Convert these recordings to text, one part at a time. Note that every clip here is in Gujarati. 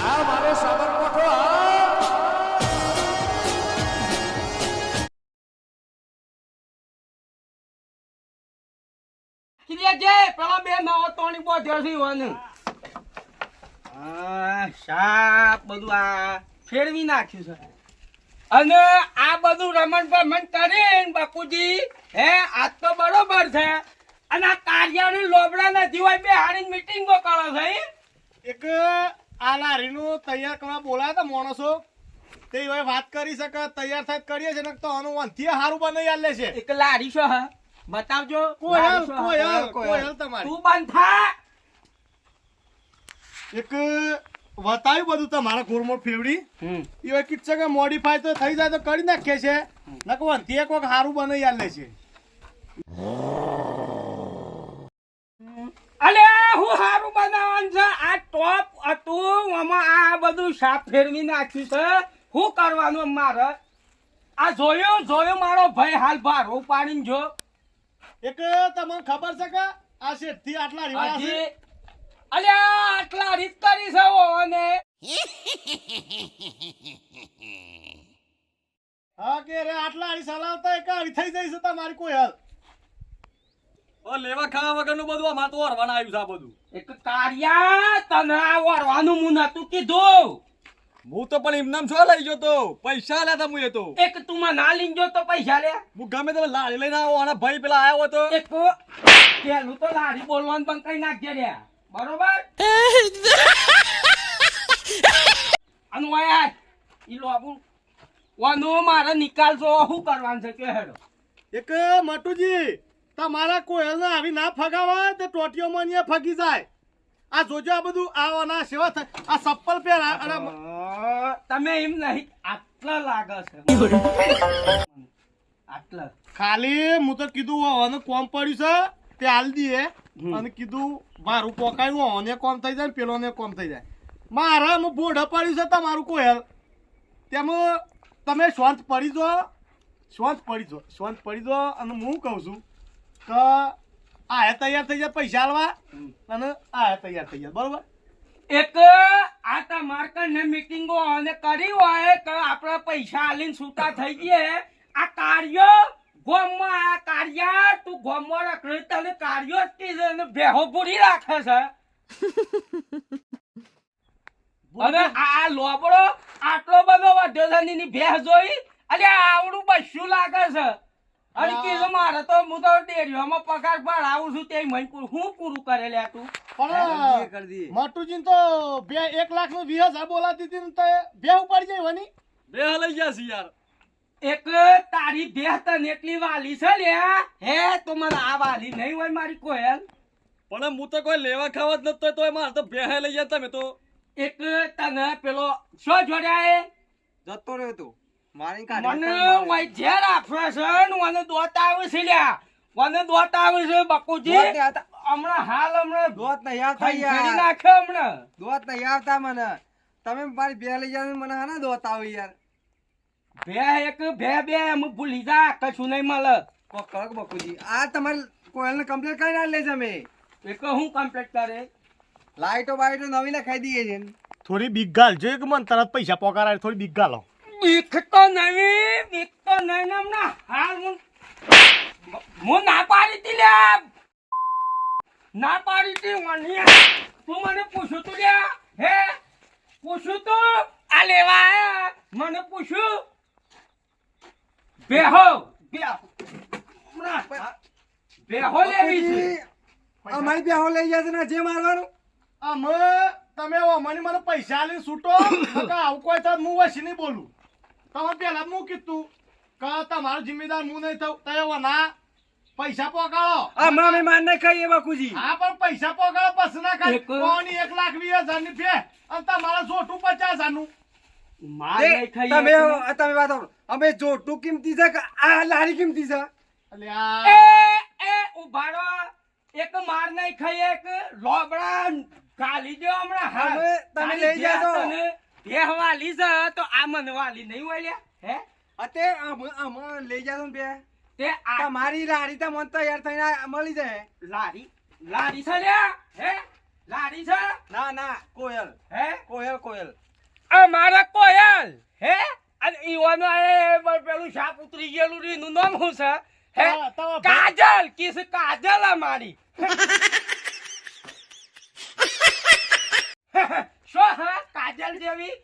આ મારે સાબરકોઠો પેલા બે નાવો તોણી બોધ્યો છે ઈવોને. સાપ બધું આ ફેરવી નાખ્યું છે અને આ બધું રમણ ભમણ કરીને બાપુજી હે આજ તો બરોબર છે અને આ કાર્યાની લોબડા નથી હોય બે હારી મીટિંગો કરો છે. એક આ લારીનું તૈયાર કરવા બોલાયા હતા માણસો. તે હવે વાત કરી શકે તૈયાર થાય કરીએ છે ને તો આનું વંથી સારું બનાવી આલે છે. એક લારી છો હા? બતાવજો. કોયલ હા? કોયલ કોયલ તમારી. તું બંધ થા! એક વતાવ્યું બધું તમારા ઘોરમો ફેવડી. એ હવે કીટ છે કે મોડિફાય તો થઈ જાય તો કરી નાખે છે. નકો વંથી એક વખત સારું બનાવી આલે છે. અલે હું હારું બનાવવાનું છે. આ ટોપ હતું. આમાં આ બધું સાફ ફેરવી નાખ્યું છે. શું કરવાનું મારે? આ જોયો જોયો મારો ભાઈ હાલ ભારો પાડીને જો. એક તમને ખબર છે કે આ શેઠથી આટલા રીવાયા છે? હજી. અલે આટલા રીત કરી છે ઓને હા કે રે આટલા હારી સલાવતા એક હારી થઈ જઈશ તમારી કોઈ હાલ. ઓ લેવા ખાવા વગરનું બધું આમાં તો હરવાના આવ્યું છે આ બધું. એક કાર્યા તને આ વરવાનું હું નતું કીધું. હું તો પણ એમનામ છો લઈ ગયો તો પૈસા લે હું એ તો. એક તું માં ના લઈ જો તો પૈસા લે. હું ગમે તમે લાડી લઈને આવો અને ભાઈ પેલા આવ્યો હતો એક પેલું તો લારી બોલવાનું પણ કઈ નાખજે રે. બરોબર? અનુ આયા ઈ લોબુ. વાનો મારે નિકાલ જો શું કરવાનું છે કે હેડો. એક મટુજી તમારા કોયલને આવી ના ફગાવા તે ટોટીઓમાં અહીંયા ફગી જાય. આ જોજો આ બધું આવવાના સેવા થાય. આ ચપ્પલ પહેરા અને તમે એમ નહીં આટલા લાગે છે. આટલા. ખાલી હું તો કીધું હોવાનું કોમ પડ્યું છે તે હાલ દીએ અને કીધું મારું પોકાયું હોવાને કોમ થઈ જાય ને પેલોને કોમ થઈ જાય. મારા હું બોર્ડ પડ્યું છે તમારું કોયલ. તેમાં તમે શાંત પડી જો શાંત પડી જો શાંત પડી જો અને હું કહું છું કે, આ તૈયાર થઈ જાય પૈસા આલવા. અને આ તૈયાર થઈ જાય, બરોબર? એક, આ તમાર ને મીટિંગો અને કરી હોય કે આપણે પૈસા આલીને છૂટા થઈ ગઈએ આ કાર્ય, ગોમમાં આ કાર્ય, તું ગોમમાં રખડી તને કાર્યો જ કીધે અને ભેહો પૂરી રાખે છે. અને આ લોબડો આટલો બધો વધ્યો છે ને ભેહ જોઈ, અરે આવડું બસ્યું લાગે છે. હા. કીધું મારે તો હું તો ડેરીઓમાં પગાર પર આવું છું તે મહિને હું પૂરું કરે લ્યા તું. પણ મોટુજી તો બે એક લાખનું વીસ હજાર બોલાતી હતી ને તો બે ઉપાડી જાય વની. બે લઈ ગયા છે યાર. એક તારી દેહ તને એટલી વાલી છે લે હે તો મને આ વાલી નહીં હોય મારી કોયલ. પણ હું તો કોઈ લેવા ખાવા જ નતો તો મારે તો બે લઈ ગયા તમે તો. એક તને પેલો શું જોડ્યા એ જતો રહ્યો તો. મને વૈદ્ય રાખે છે ને મને દોત આવે છે લ્યા. મને દોત આવે છે બકુજી હમણાં હાલ હમણાં દોત નહીં આવતા યાર. નાખે હમણાં. દોત નહીં આવતા મને. તમે મારી બે લઈ જાવ મને હા દોત આવે યાર. બે એક બે બે એમ ભૂલી જા કશું નહીં મળે. કડક બકુજી આ તમારી કોયલને કમ્પ્લીટ કરી ના લે છે અમે એક હું કમ્પ્લીટ કરે? લાઈટો બાઈટો નવી નખાઈ દઈએ છે. થોડી બીક ગાલ. જો કે મને તરત પૈસા પોકાર થોડી બીક ગાલો બીક તો નહીં બીક તો નહીં ને હમણાં. હાલ હું હું ના પાડી હતી લ્યા ના પાડી હતી મને તું મને પૂછ્યું તું લ્યા. હે? પૂછ્યું તું? આ લેવા આયા. મને પૂછ્યું બેહો. બેહો બેહો લેવી છે અમારી બે લઈ છે ને જે મારવાનું? અમે તમે મને મને પૈસા આલીને છૂટો. આવું કોઈ થાય હું વસી નહીં બોલું. તમે પેલા હું કીધું કે તમારો જિમ્મેદાર હું નહીં થયું તય ના પૈસા પોકાળો હમણાં અમે માર કઈ એવા કુજી હા પણ પૈસા પોકાળો પછી ના ખાય. કોની એક લાખ વીસ હજારની ફે અને તમારા જોઠું પચાસ હજારનું માર નહીં ખાઈ તમે તમે વાત અમે જોટું કિંમતી છે કે આ લારી કિંમતી છે? એ એ ઉભાડો એક માર નહીં ખાઈ એક લોબડા ગાલી દો હમણાં. હવે તમે લઈ જાજો. ભેંસ વાલી છે તો આ મને વાલી નહીં હોય હે? અતે આમ લઈ જાજો બે. તે આ મારી લારી તો મન તૈયાર થઈને મળી જાય. લારી લારી છે લે હે? લારી છે? ના ના કોયલ. હે? કોયલ કોયલ. આ મારા કોયલ હે? અને ઈવાનો એ પેલું સાપ ઉતરી ગયેલું એનું નામ શું છે? હે? કાજલ કિસ કાજલ અમારી શું હા? કાજલ જેવી?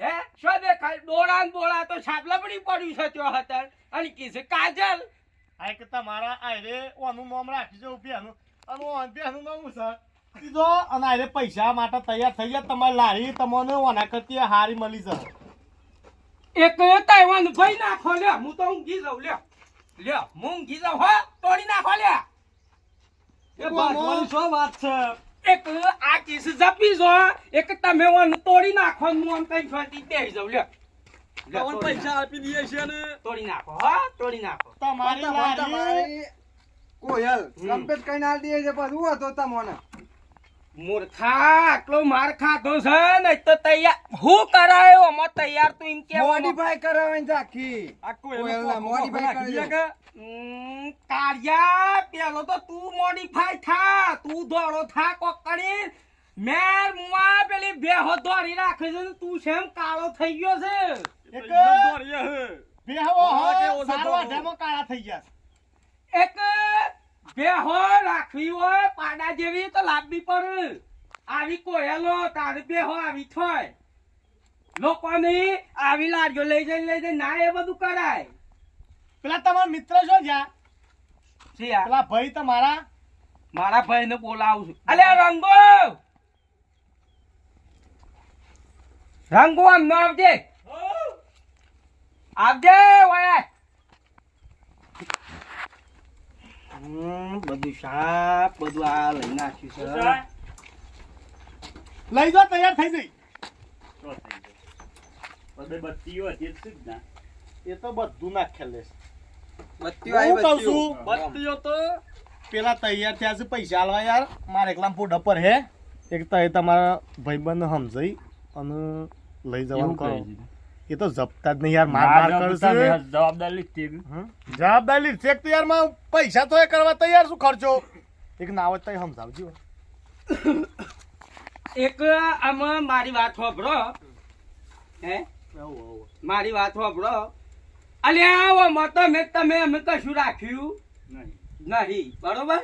હે? શું દેખાય ડોળા ને બોળા તો છાપલાપડી પડ્યું છે ત્યો હતા અને કિસ કાજલ? આ કે તમારા આયરે ઓનું નામ રાખી જો બેનું અને ઓન બેનું નામ છે? કીધો અને આયરે પૈસા માટે તૈયાર થઈ ગયા. તમારી લારી તમને ઓના કરતી હારી મળી જશે. એક તાઈવાન ભાઈ નાખો લ્યો. હું તો ઊંઘી જાઉં લ્યો. લ્યો હું ઊંઘી જાઉં હો. તોડી નાખો લ્યો. એ ભાગવાની શું વાત છે? એક આ કિસ જપી જો એક તમે ઓન તોડી નાખો હું આમ કઈ ફરતી બેસી જાવ લ્યો તોડી પૈસા આપી દઈએ છે ને. તોડી નાખો હા તોડી નાખો તમારી તમારી લારી કોયલ હમ. કઈ ના દે છે બધું હતો તમને મૂર્ખા આટલો માર ખાધો છે ને તો તૈયાર હું કરાયો? આમાં તૈયાર તું એમ કે મોડીફાઈ કરાવવાની આખી આ કોયલના કોયલનો modify નાખી કરી. કાળિયા પેલો તો તું મોડીફાઈ થા. તું દોડો થા કોક કરી. મેર મુઆ પેલી બેહો દોરી રાખે છે તું શેમ કાળો થઈ ગયો છે. એક દોરી હે. બેહો હા, કે સારવા સારો કાળા થઈ ગયા એક બેહો રાખવી હોય પાડા જેવી તો લાવવી પડે આવી કોયલો તારે બે હો આવી થાય. લોકોની આવી લાડ્યો લઈ જઈને લઈ જઈને ના એ બધું કરાય. પેલા તમારા મિત્ર શું જ્યાં છે આ? પેલા ભાઈ તમારા મારા. ભાઈને બોલાવું છું. અલે રંગો! રંગો આમ ન આવજે. આવજે ઓય હમ, બધું સાપ બધું આ લઈ નાખ્યું છે. લઈ જાઓ તૈયાર થઈ જઈ એ તો બધું નાખેલ છે. બત્તીઓ આવી બત્તીઓ. બત્તીઓ તો પેલા તૈયાર થયા છે પૈસા આલવા યાર. મારે એકલા ફૂટ પર હે. એક તો એ તમારા ભાઈબંધ સમજાઈ અને લઈ જવાનું કરો. એ તો જપતા જ નહીં યાર માર માર કરશે? જવાબદારી છે. એક તો યારમાં પૈસા તો એ કરવા તૈયાર શું ખર્ચો? એક નાવત તો સમજાવજો. એક આમાં મારી વાત હોભળો. હે? મારી વાત હોભળો. અલ્યા આવો મત તમે તમે અમે કશું રાખ્યું? નહીં. બરોબર?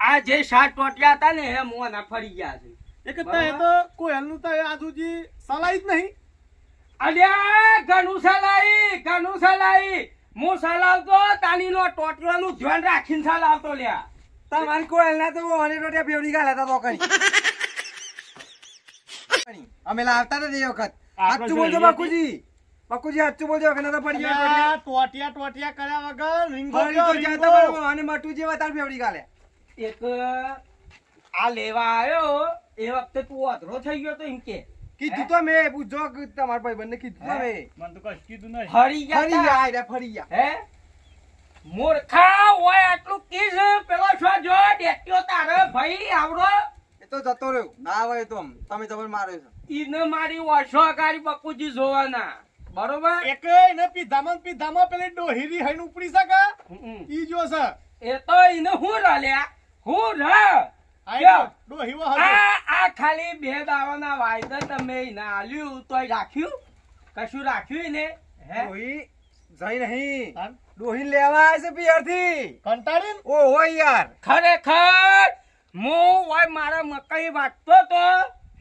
આ જે શાક ટોટ્યા હતા ને એ મોના ફરી ગયા છે. એક તો એ તો કોયલનું તો આજુજી સલાહ સુધી સલાઈ જ નહીં. અલ્યા ઘણું સલાઈ ઘણું સલાઈ હું સલાવતો તાની નો ટોટિયાનું ધ્યાન રાખીને સલાવતો લ્યા. તમારી કોયલ ના તો ફેવડી ગાલે હતા તો કઈ અમે લાવતા હતા એ વખત. સાચું બોલજો બાકુજી બાકુજી સાચું બોલજો વખત નતા પડી જાય ટોટિયા ટોટિયા કર્યા વગર રીંગો તો રીંગો. અને મટુ જેવા તાર ફેવડી ગાલે. એક આ લેવા આવ્યો એ વખતે તું અધરો થઈ ગયો તો એમ કે. કીધું તો મેં પૂછજો તમારા ભાઈ બંને કીધું તો? મેં. ફરી ફરી ગયા ગયા આયરા, ફરી ગયા. હે? મૂર્ખા હોય આટલું કીસ પેલો છો જો ડેટ્યો તારે ભાઈ આવડો. એ તો જતો રહ્યો. ના હોય તો. તમે જબર માર્યો છે. ઈને મારી વર્ષો કારી બકુજી જોવાના. બરોબર? એક એને પીધામાં ને પીધામાં પેલી ડોહીરી હઈને ઉપડી શકે. ઈ જો છે. એ તો ઈને હું રલ્યા? હું ર? આ ડોહી આ આ ખાલી બે દાવાના વાયદા તમે ઈને આલ્યું તોય રાખ્યું? કશું રાખ્યું ને હે? જઈ નહીં. ડોહી લેવા આવે છે પિયરથી કંટાળીને? ઓહો યાર. ખરેખર? હું ઓય મારા મકાઈ વાગતો તો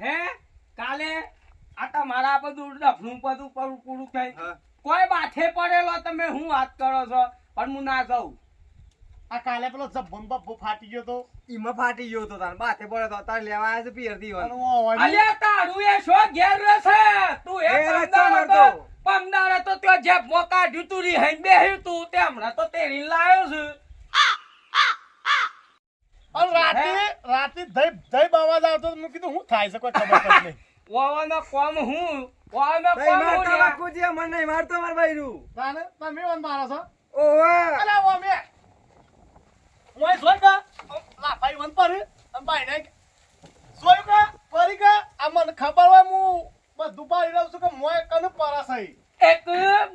હે? કાલે આ તમારા બધું ડફનું બધું પૂરું પૂરું થઈ. કોઈ માથે પડેલો તમે હું વાત કરો છો? પણ હું ના કહું આ કાલે પેલો જબ્બન બબ્બો ફાટી ગયો તો. ઈમાં ફાટી ગયો તો તાર માથે પડ્યો તો તાર લેવા આવ્યા છે. ઓ વળી અલ્યા તારું એ શો ઘેર રહેશે તું એ મારતો. હતો. પમદાર હતો ત્યાં જે મોકા ઢીતું રી હઈ બેહ્યું તું. તે હમણાં તો તેરી લાયો છું. અને રાતે રાતે ધઈ ધઈ અવાજ આવતો તો મેં કીધું શું થાય છે કોઈ ખબર પડતી નહીં. ઓવાનો કોમ હું? વાવાનો કોમ હું મને મારતો મારા ભાઈરું. તાને તમે વન મારો છો. ઓવા. અલા ઓ મે ઓય જોઈ કા લા ભાઈ વન પર અને ભાઈ ને જોયું પરિકા આ મને ખબર હોય હું બધું પાડી રહું છું કે મોય કન પરાસઈ એક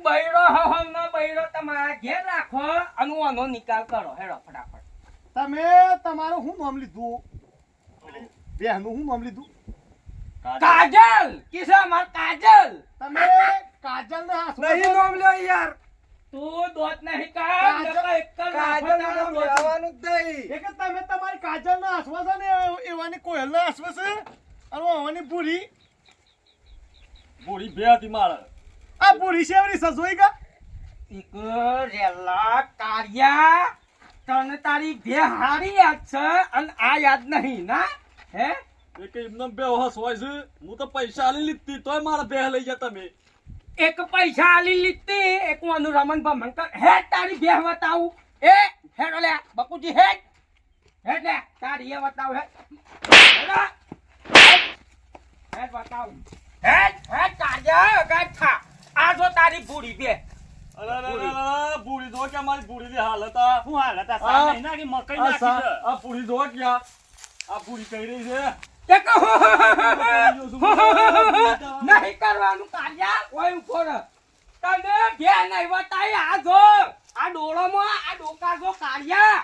બૈરો હહમનો બૈરો તમારા ઘેર રાખો અને ઓનો નિકાલ કરો. હેડો ફટાફટ. તમે તમારું શું નામ લીધું? બેહનું હું નામ લીધું? કાજલ! કિસા માર કાજલ! તમે કાજલ ને નહીં નામ લ્યો યાર. તું દોત નહીં કાઢ કાજલ- નકર કાજલ લાફો તારો નામ દોત. લેવાનું જ નહીં. એ કે તમે તમારી કાજલ ને ને એવાની કોયલ ને હસવે છે અને ઓવાની પૂરી ભૂરી બે હતી મારે. આ પૂરી શેવરી સજોઈ કા એક રેલા કાળિયા તને તારી બે હારી યાદ છે અને આ યાદ નહીં ના? હે? એક એમને બે હસ હોય છે. હું તો પૈસા લઈ લીધી તોય મારા બે લઈ ગયા તમે. એક પૈસા આલી લીધી એક વાનું રમણ ભમણ કર. હેડ તારી બે બતાવું એ હેડ લે બકુજી હેડ હેડ લે તારી એ બતાવ હે. હેડો. હેડ. બતાવ હેડ હેડ કાળિયા ગાઠા આ જો તારી બુડી બે. ભૂરી જો કે મારી ભૂરી ની હાલત આ હું હાલ આ- સામે નાખી મકઈ નાખી આ ભૂરી જો ક્યાં આ ભૂરી કહી રહી છે? નહીં કરવાનું કાર્યા કોઈ ઉપર તમે તને બે નહીં બતાવી આ જો. આ ડોળામાં આ ડોકા જો કાર્યા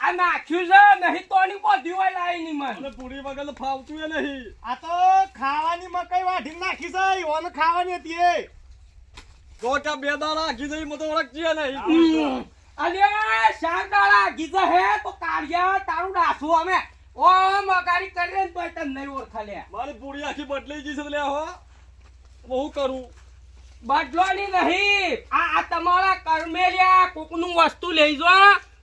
આ નાખ્યું છે નહીં તો ની બધી હોય લાઈ ની મન. અને પૂરી વગર ફાવતું એ નહીં. આ તો ખાવાની મકઈ વાઢી નાખી છે ઓન ખાવાની હતી એ. જો બે દાડા આખી જઈ મતો એ નહીં. અરે શારદાળા ગીધા હે તો કાર્યા તારું ડાસું અમે. ઓ મગારી કરે ને તોય તને નહીં ઓળખા લે મારી ભૂરી આખી બદલાઈ ગઈ છે લે હો. હું કરું? બદલોની નહીં. આ આ તમારા કર્મેલિયા કોકનું વસ્તુ લઈ જો.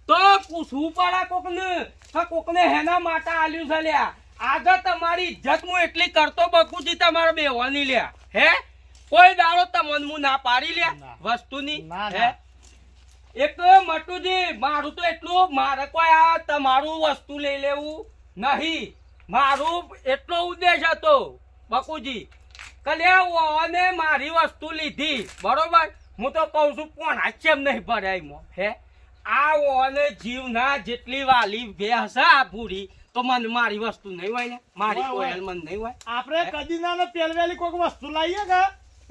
તો પૂછવું પડે કોકને. તો કોકને હેના માટે આલ્યું છે લ્યા. આજે તમારી ઇજ્જત હું એટલી કરતો બકુજી તમારે બેવાની લ્યા. હે? કોઈ દાડો તમને હું ના પાડી લ્યા. વસ્તુની. હે. એક મટુજી મારું તો એટલું મારે કોઈ આ તમારું વસ્તુ લઈ લેવું. નહીં. મારું એટલો ઉદ્દેશ હતો બકુજી કલ્યા અને મારી વસ્તુ લીધી. બરોબર? હું તો કહું છું કોણ કેમ નહીં ભરાય હે. આ ઓને જીવના જેટલી વાલી હશે આ પૂરી તો મને મારી વસ્તુ નહીં હોય ને? મારી. કોયલ મને નહીં હોય? આપણે કદી ના પહેલવેલી કોઈક વસ્તુ લાવીએ કે?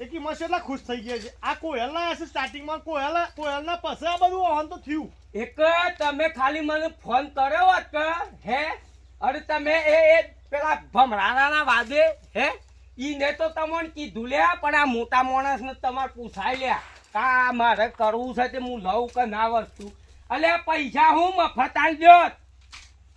એ કિંમત એટલા ખુશ થઈ ગયા છે. આ કોયલ ના હશે સ્ટાર્ટિંગમાં કોયલ કોયલ ના પછી આ બધું ઓન તો થયું. એક તમે ખાલી મને ફોન કર્યો હોત કે? હે? અરે તમે એ એ પેલા ભમરાના વાદે, હે? ઈને તો તમને કીધું લ્યા, પણ આ મોટા માણસને તમારે પૂછાય લ્યા, કા મારે કરવું છે તે હું લઉં કે ના વસ્તુ? અલે, પૈસા હું મફત આલજો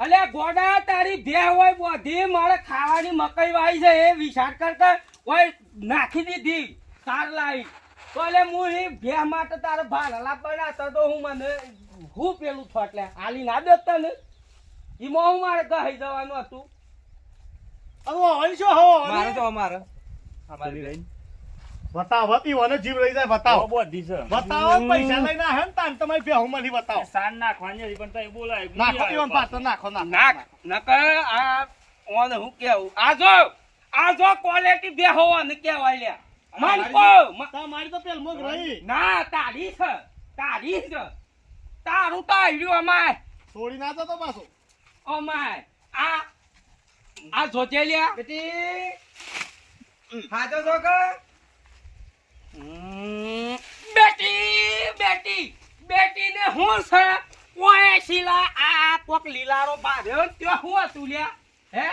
અલે, ગોડા, તારી ભે હોય, બધી મારે ખાવાની મકઈ વાઈ છે, એ વિચાર કરતા ઓય, નાખી દીધી, તાર લાવી તો એટલે હું એ ભે માટે તારે ભાડલા બનાવતો તો હું મને હું પેલું થોટલે હાલી ના દેત તને? એમાં હું મારે ગહી જવાનું હતું? હવે ઓન શું હો મારે તો અમારે. બતાવો વને જીવ રહી જાય બતાવો. બધી છે. બતાવો ને પૈસા લઈને આવ્યો ને તાન તમારી બેહું માંથી બતાવો. સાન નાખવાની પણ તઈ બોલાય નાખો ઈવોને પાછળ નાખો ના નાખ નક આ ઓને હું કેવું? આ જો આ જો ક્વોલિટી બે હોવાને કહેવાય લ્યા. મન કો મ- તમારી તો પેલ મગ રહી. ના તારી છે તારી છે. તારું તો આવ્યું અમાર. છોડી ના તો પાછો. અમાય આ આ જોજે લ્યા. બેટી. હાજો છો કે બેટી બેટી બેટી ને હું છે? ઓય શીલા આ કોક લીલારો બાંધ્યો ને ત્યાં હું હતું લ્યા? હે?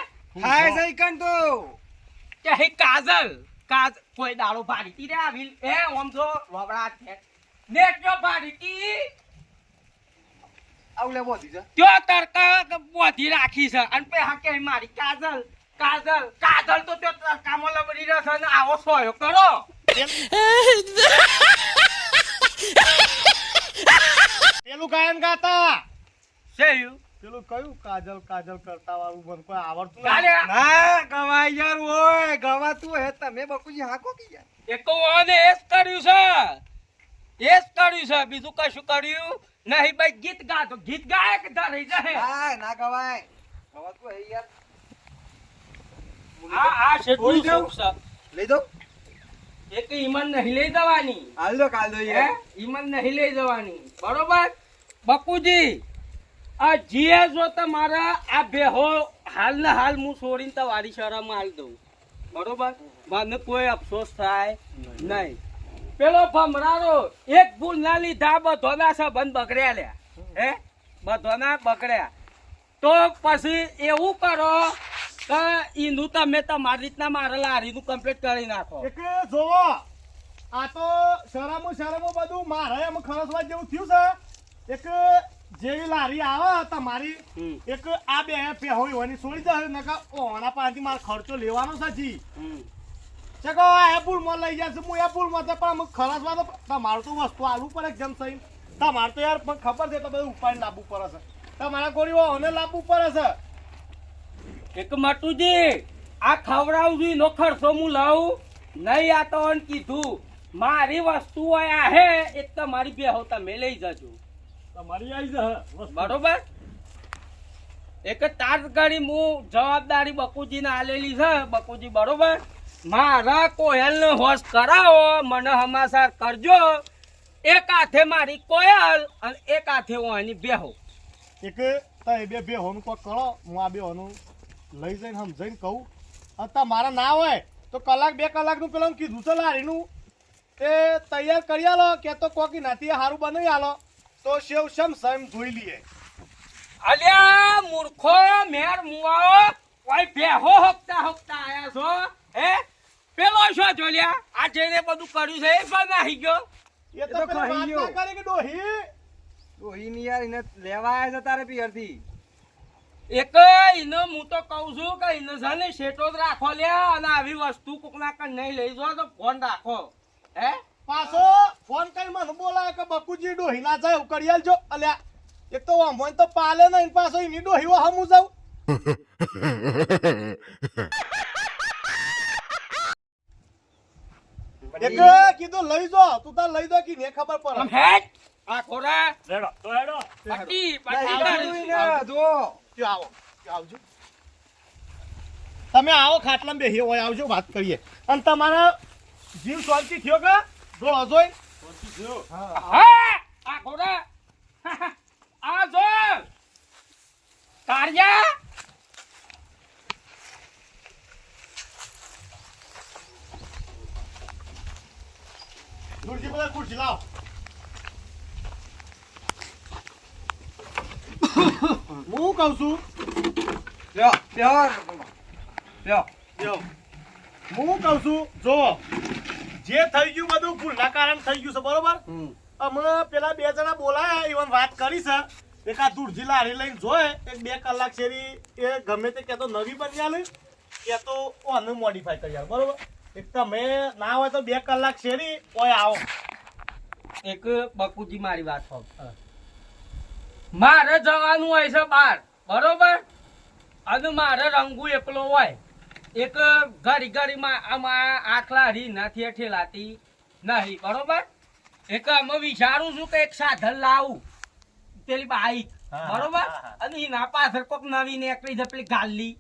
હાય જઈ તો કે હે કાજલ? કાજ કોઈ દાડો ભાડી તી રે આવી એ ઓમ જો વબડા છે. નેટ જો ભાડી તી આવ લે બોધી છે ત્યો તડકા બોધી રાખી છે. અને પે હાકે મારી કાજલ કાજલ કાજલ તો ત્યો તડકામાં લબડી રહ્યો છે ને આવો સોયો કરો. પેલું ગાયન ગાતા. શેયું? પેલું કયું? કાજલ કાજલ કરતા વાળું મને કોઈ આવડતું. ના ગવાય યાર ઓય ગવાતું હે તમે બકુજી હાકો કી યાર એક ઓને એસ કર્યું છે. એસ કર્યું છે. બીજું કશું કર્યું નહીં ભાઈ ગીત ગા તો ગીત ગાય કે ધરી જાય હા ના ગવાય. ગવાતું હે યાર. આ આ શેઠું? છે. લઈ દો એક ઈમન નહીં લઈ જવાની. હાલ દો કાલ દો હે? યાર ઈમન નહીં લઈ જવાની. બરોબર? બકુજી આ જીએ જો તમારા આ બેહો હાલ ને હાલ હું છોડીને તમારી શરમ હાલ દઉં. બરોબર? મને કોઈ અફસોસ થાય નહીં. પેલો ભમરારો એક ભૂલ ના લીધા બધોના સંબંધ બગડ્યા લ્યા. હે? બધોના બગડ્યા. તો પછી એવું કરો કે ઈનું તમે તમારી રીતના મારે લારીનું કમ્પ્લીટ કરી નાખો. એક જોવો આ તો શરમો શરમો બધું મારે એમ ખરસવા જેવું થયું છે. એક જેવી લારી આવે તમારી એક આ બે પે હોય એની છોડી જશે નકા ઓણા પાસેથી મારે ખર્ચો લેવાનો છે જી. ચકો આ એપુલમાં લઈ જશે હું એપુલમાં તો પણ અમુક ખરસવા તો તમારું તો વસ્તુ આલવું પડે જેમ સહી તમારે તો યાર પણ ખબર છે તો બધું ઉપાય લાવવું પડે છે. તમારા ગોળીઓ ઓને લાવવું પડે છે. એક મટુજી આ ખવડાવું છું એનો ખર્ચો હું લઉં નહીં આ તો કીધું. મારી વસ્તુ હોય આ હે એક તમારી બે હો તમે લઈ જજો. તમારી આવી જા બરોબર? એક તાર ગાડી હું જવાબદારી બકુજીને આલેલી છે બકુજી બરોબર? મારા કોયલનો હોશ કરાવો મને હમાસાર કરજો. એક હાથે મારી કોયલ અને એક હાથે હું એની બેહો. એક એ બે બે હોનું કોક કરો હું આ બે હોનું લઈ જઈને સમજાઈને કહું. અત્યારે મારા ના હોય તો કલાક બે કલાકનું પેલા કીધું છે લારીનું. એ તૈયાર કરી આલો કે તો કોકી નાતી સારું બનાવી આલો. તો શેવ શમ સમ જોઈ લઈએ અલ્યા મૂર્ખો મેર મુવાઓ. કોઈ બેહો હકતા હકતા આયા છો હે? પેલો છો જોલ્યા? આ જેને બધું કર્યું છે એ પણ નાહી ગયો. એ તો કહી ગયો. કરે કે ડોહી? ડોહી ની યાર એને લેવા આવ્યા છે તારે પિયરથી. એક ઈને હું તો કહું છું કે ઈને છે ને શેટો જ રાખો લ્યા અને આવી વસ્તુ કોકના કન નહીં લઈ જો તો ફોન રાખો. હે? પાછો ફોન કરી મને બોલાય કે બકુજી ડોહી ના જાય કરી આલજો અલ્યા એક તો આમ હોય તો પાલે નહીં પાછો એની ડોહી હો હમું જાઉં. એક કીધું લઈ જો તું તાર લઈ જો કે ને ખબર આમ પડે હેડ. આ ખોરા. રેડો તો હેડો પાટી પાટી જો. ત્યાં આવો આવજો. તમે આવો ખાટલામાં બેહી હોય આવજો વાત કરીએ. અને તમારા જીવ શાંતિ થયો કે જો જોઈ હા આ ખોરા. આ જો. કાર્યા. ખુરશી બધા ખુરશી લાવો હું કહું છું લ્યો લ્યો લ્યો જો, હું કહું છું જો જે થઈ ગયું બધું? ભૂલના કારણ થઈ ગયું છે બરોબર? હમ. અમે પેલા બે જણા બોલાયા ઈવન વાત કરી છે. એક આ ધૂળજી લારી લઈને જોયે એક બે કલાક શેરી એ ગમે તે કહેતો નવી બની આલે કે તો ઓનું મોડિફાઈ કરી બરોબર? એક તમે ના હોય તો બે કલાક શેરી ઓય આવો. એક બકુજી મારી વાત સાંભળો. મારે જવાનું હોય છે બાર બરોબર? અને મારે રંગુ એકલો હોય. એક ઘડી ઘડીમાં આમાં આખલા હરી નથી ઠેલાતી નહીં બરોબર? એક અમે વિચારું છું કે એક સાધન લાવું. પેલી બાઈક બરોબર? હા, હા. અને એના પાછળ કોક નવી નીકળી છે પેલી ગાલી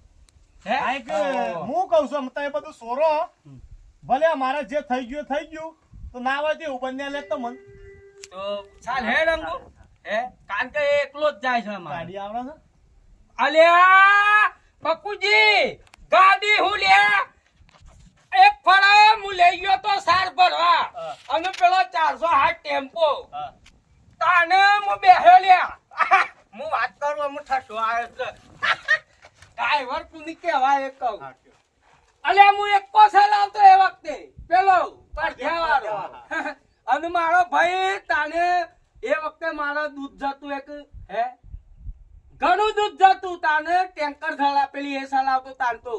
હે? કહું છું તમે બધું સોરો. ભલે મારે જે થઈ ગયું થઈ ગયું. તો ના હોય તો બંને લે તો મન. તો ચાલ હે રંગુ. હે? કારણ કે એકલો જ જાય છે અમારે. ગાડી આવડે છે? અલ્યા પકુજી ગાડી હું લે. એક ફળા હું લઈ ગયો તો સાર ભરવા. અને પેલો ચારસો હાથ ટેમ્પો. તાને હું બેહ્યો લ્યા. હું વાત કરું હું થશો આવ્યો છે. ડ્રાઈવર તું કેવાય એક કહું. અલે હું એક કોસા લાવતો એ વખતે. પેલો પડઘેવાળો અને મારો ભાઈ તાને એ વખતે મારો દૂધ જતું એક હે? ઘણું દૂધ જતું તાને ટેન્કર સલા પેલી એ સલાવતો તાનતો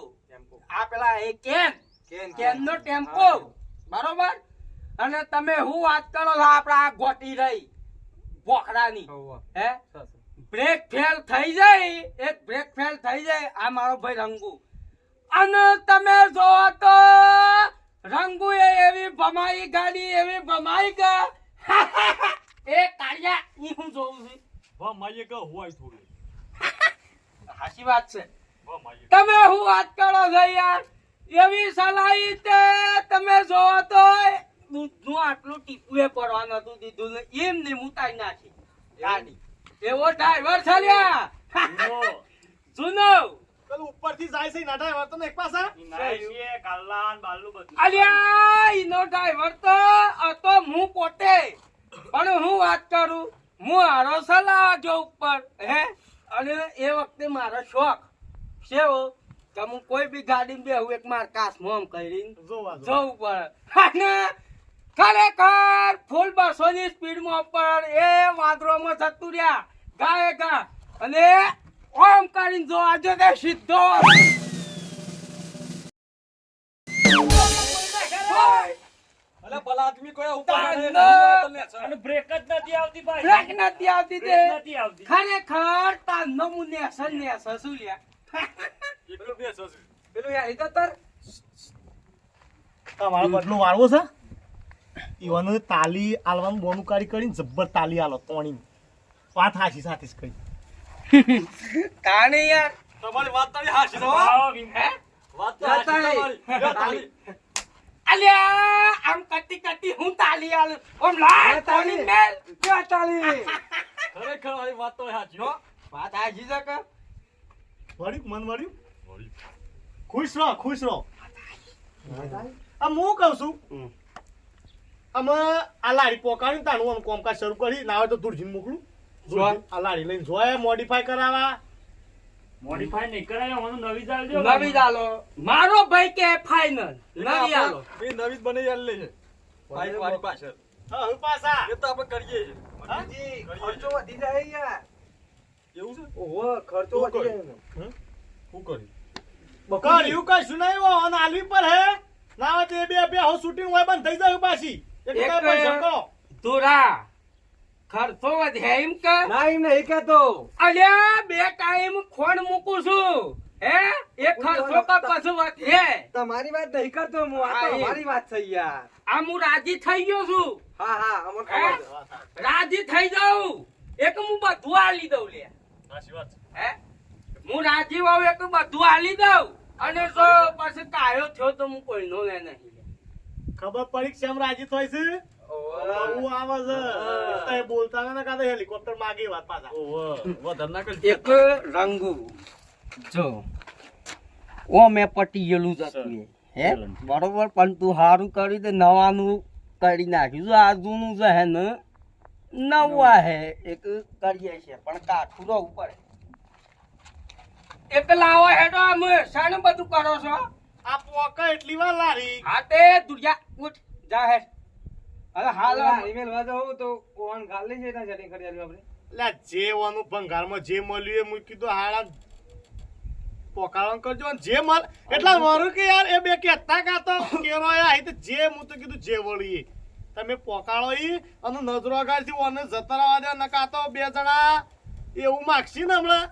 આ પેલા એ can. Can, can. No tempo. બરોબર? અને તમે હું વાત કરો છો આપડા આ ગોટી રહી. બોકડાની હે? બ્રેક ફેલ થઈ જાય એક બ્રેક ફેલ થઈ જાય આ મારો ભાઈ રંગુ. અને તમે જો તો રંગુ એ એવી ભમાઈ ગાડી એવી ભમાઈ ગા. એ કાળિયા ઈ હું જોઉં છું. ભમાઈ કે હોય થોડું. હાસી વાત છે. તમે હું વાત કરો છો યાર? એવી સલાહી તે તમે જો તો. દૂધનું આટલું ટીપુએ પડવાનું હતું દીધું ને એમ ને મુતાઈ નાખી. ગાડી. એવો ડ્રાઈવર છે લ્યા. જૂનો. પેલું ઉપરથી જાય છે ના ડ્રાઈવર તો ને એક પાસા નાઈસીએ કાલાન બાલુ બધું. અલ્યા ઈનો ડ્રાઈવર તો આ તો હું પોતે. પણ હું વાત કરું હું હારો સલાહ જો ઉપર હે? અને એ વખતે મારો શોખ શેવો? કે હું કોઈ બી ગાડી બેહું એક માર કાસ મોમ કરીને જોવા જો જવું પડે. અને ખરેખર ફૂલ બસો ની સ્પીડમાં ઉપર એ વાદળોમાં જતું રહ્યા. ગાય ગા અને ઓમ કરીને જો આજે તે સીધો અલે ભલા આદમી કોઈ ઉપાડે તાંડવ. નહીં, તમને અને બ્રેક જ નથી આવતી ભાઈ. બ્રેક નથી આવતી તે. નથી આવતી. ખરેખર તાનો હું નેસર નેસર શું લ્યા. બે સસું. પેલું યાર એ તો તાર તમારો બદલો વાળવો છે? ઈવન તાલી આલવાનું બોનું કાઢી કરીને જબ્બર તાલી આલો તોણી વાત હાસી સાથે જ કહી કાણે યાર. તમારી વાત તારી હાચી છે, હો. આવો ભીમ. હે? વાત તો હાચી તમારી. અલ્યા આમ કટી કટી હું તાલી આલું. ઓમ તોણી મેલ. ક્યાં તાલી. ખરેખર મારી વાત તો હાચી, હો. વાત આજી છે કે? વળ્યું મન વળ્યું? ખુશ રહો ખુશ રહો. આ હું કહું છું? અમે આ લારી પોકાણી તાણું અમે કોમકાજ શરૂ કરી. ના હોય તો દૂરજીને મોકલું. આ લારી લઈને જોયે મોડિફાય કરાવવા. મોડિફાઈ નહીં કરાય નવી ચાલ દો નવી ચાલો મારો ભાઈ કે ફાઇનલ નવી આલો. એ નવી જ બનાવી આલેલી છે. બાઈક વાળી પાછળ. હા હવે પાછા. એ તો આપણે કરીએ છીએ. ખર્ચો વધી જાય યાર. એવું છે? ઓહો ખર્ચો વધી? જાય શું કર્યું? કર્યું કશું નહીં હો અને આલવી પર હે ના હોય તો એ બે બે હવે શૂટિંગ હોય બંધ થઈ જાય પાછી. કરો ખર્ચો વધે એમ કે? ના એમ નહીં કેતો અલ્યા બે ટાઈમ ખોણ મૂકું છું. હે? એ ખર્ચો કા પાછું વધે. તમારી વાત નહીં કરતો હું આ તો મારી વાત છે યાર. આ હું રાજી થઈ ગયો છું. હા હા છે. રાજી થઈ જાઉં. એક હું બધું આલી દઉં લે. સાચી વાત હે? હું રાજી હોઉં એક બધું આલી દઉં. અને જો પછી કાયો થયો તો હું કોઈનો લે નહીં. ખબર પડી કે શેમ રાજી થઈ છે? બહુ આવે છે. એ બોલતા ના કાં હેલિકોપ્ટર માગી વાત પાછા. એક રંગુ. જો. ઓ મેં પટી ગયેલું હતું હે? બરોબર પણ તું સારું કરી દે નવાનું કરી નાખ્યું. જો આ જૂનું છે હે ને નવા હે. એક કરીએ છે પણ કાઠું રહું પડે. એક લાવો હેડો આમ શાને બધું કરો છો? આ પોકા એટલી વાર લારી. હા તે દુડિયા ઉઠ જા હે અરે હાલ. ઈમેલમાં જવું તો ઓન ગાલ લઈ જઈને સેટિંગ કરી આપણે. એટલે જે વાનું ભંગારમાં જે મળ્યું એ મૂકી કીધું હાડા પોકાળણ કરજો. અને જે મળ એટલા મારું કે યાર એ બે કહેતા કા તો? કેરો આ આઈ તો જે હું તો કીધું જે વળી તમે પોકાળો ઈ અને નજરો ગાડથી ઓને જતરાવા દે નકા તો બે જણા એવું માગશી ને હમણાં?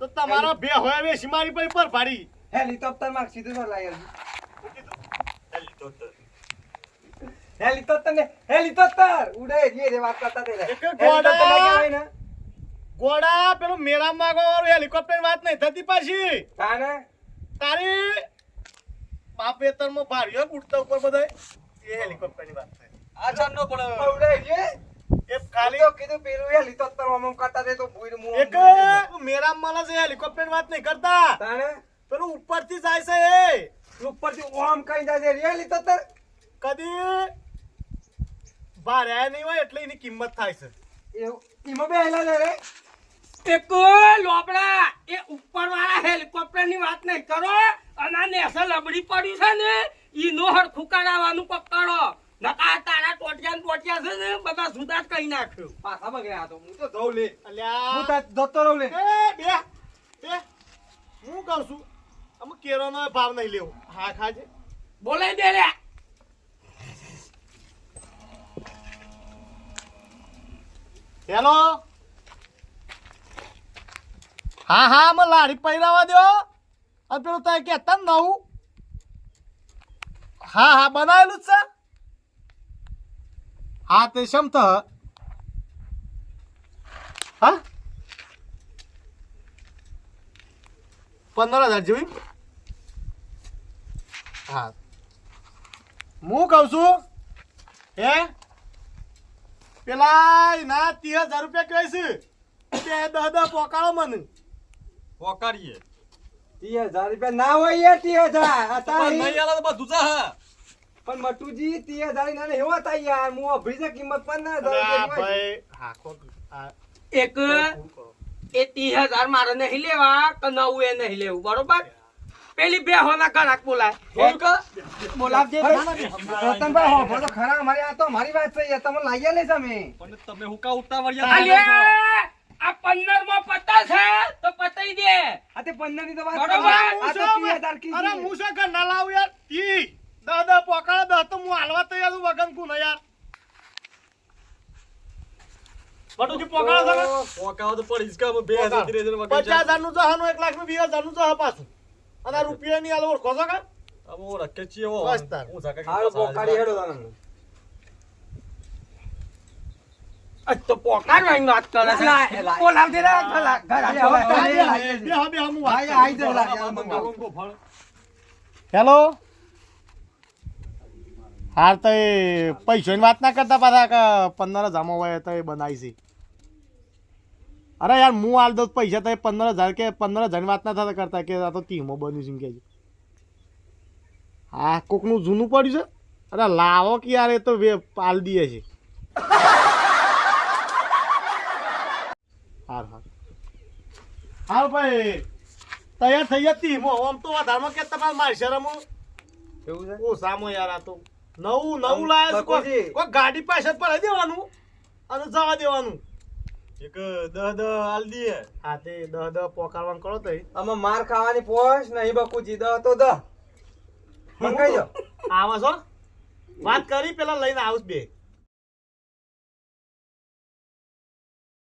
તો તમારા બે હોય વેસી મારી પર પર ભાડી. હેલિકોપ્ટરમાં સીધું લાગે હેલિકોપ્ટર ને હેલિકોપ્ટર ઉડે જે રે વાત કરતા તે હેલિકોપ્ટર ના ને ગોડા પેલું મેળા વાળું હેલિકોપ્ટર વાત નહીં થતી પાછી તાને તારી બાપ વેતરમાં ભાર્યો ઉડતા ઉપર બધાય એ હેલિકોપ્ટરની વાત થાય આ ચાંદ નો પડે. ઉડે જે એ ખાલી તો કીધું પેલું હેલિકોપ્ટરમાં કરતા તે તો ભૂંડ મું એક ભૂંડ મેરા મળે હેલિકોપ્ટર વાત નહીં કરતા તાને પેલું ઉપરથી જાય છે એ. ઉપરથી ઓમ કઈ જાય છે. હેલિકોપ્ટર કદી? ભાર્યા નહીં હોય એટલે એની કિંમત થાય છે. એમાં ઈમાં બે હેલા છે રે. લોપડા. એ ઉપર વાળા હેલિકોપ્ટરની વાત નહીં કરો. અને આ લબડી પડ્યું છે ને ઈ નો હરખું પકડો. નકા તારા ટોટિયા ને ટોટિયા છે ને બધા સુધા જ કહી નાખ્યું. પાછા બગડ્યા તો હું તો લે. અલ્યા. હું તો જતો રહું લે. બે બે. હું કહું છું અમુક કેરોનો ભાવ નહીં લેવો હા ખાજે બોલાઈ દે રે હેલો હા હા અમે લારી પહેરાવા દો અને પેલું તમે કહેતા ને નવું હા હા બનાવેલું જ છે હા તે શમ તો હા પંદર હજાર જેવી. હા. હું કહું છું હે? પેલા ના ત્રીસ હજાર રૂપિયા કહેવાય છે. તે દહ દહ પોકાળો મને. પોકારીએ. ત્રીસ હજાર રૂપિયા ના હોય યાર ત્રીસ હજાર. પણ બધું છે, હા. પણ મટુજી ત્રીસ હજાર ના ને એવા યાર. હું અભરી કિંમત પંદર હજાર એક એ ત્રીસ હજાર મારે નહીં લેવા કે નવું એ નહીં લેવું બરોબર? પેલી બે હોના ઘરાક બોલાય. બોલાવજે. રતનભાઈ હોભળો તો ખરા અમારી આ તો અમારી વાત છે તમે લાગ્યા લઈશ અમે પણ તમે હું કા ઉતાવળિયા આ પંદરમાં પતા છે તો પતાઈ દે. આ તે પંદરની તો વાત બરોબર. આ તો હું ત્રીસ હજાર કીધી. અરે હું શું કર ના લાવ યાર. તી દહ પોકાળા દહ તો હું હાલવા તૈયાર છું વગન કુ ને યાર. બટુજી પોકાળા તો પડી જ કામ લાખનું પાછું. અને આ રૂપિયા ની ઓળખો છો કા? છીએ હું. હેડો તો વાત કરે છે. બોલાવજે રે ઘરા- ઘરાક બોલાય. હવે બે હા બે હા હું આઈ- કરું. આઈ જાય લાગે, આ મંગા મંગાવો. મંગો ફળ. હેલો? હાર તો એ પૈસાની વાત ના કરતા પાછા કે પંદર હજારમાં હોય તો એ બનાવી છે. અરે યાર હું હાલ દઉં પૈસા તો પંદર હજાર કે પંદર હજારની વાત ના થતા કરતા કે આ તો ટીમો બન્યું છે કે હા કોકનું જૂનું પડ્યું છે? અરે લાવો કે યાર એ તો વે પાલ દઈએ છે. હાર હાર. હાર ભાઈ તૈયાર થઈ મો આમ તો વધારમાં કે તમારે મારી શરમ એવું છે? ઓછામાં યાર આ તો. નવું નવું લાયા છે. કોઈ કોઈ ગાડી પાછળ પડાઈ દેવાનું અને જવા દેવાનું. એક દહ દહ હાલ દીએ હા તે દહ દહ પોકારવાનું કરો તો અમે માર ખાવાની પોશ નહીં બકુજી દહ તો દહ. મંગાઈ જાઓ. આવા છો વાત કરી પેલા લઈને આવું બે.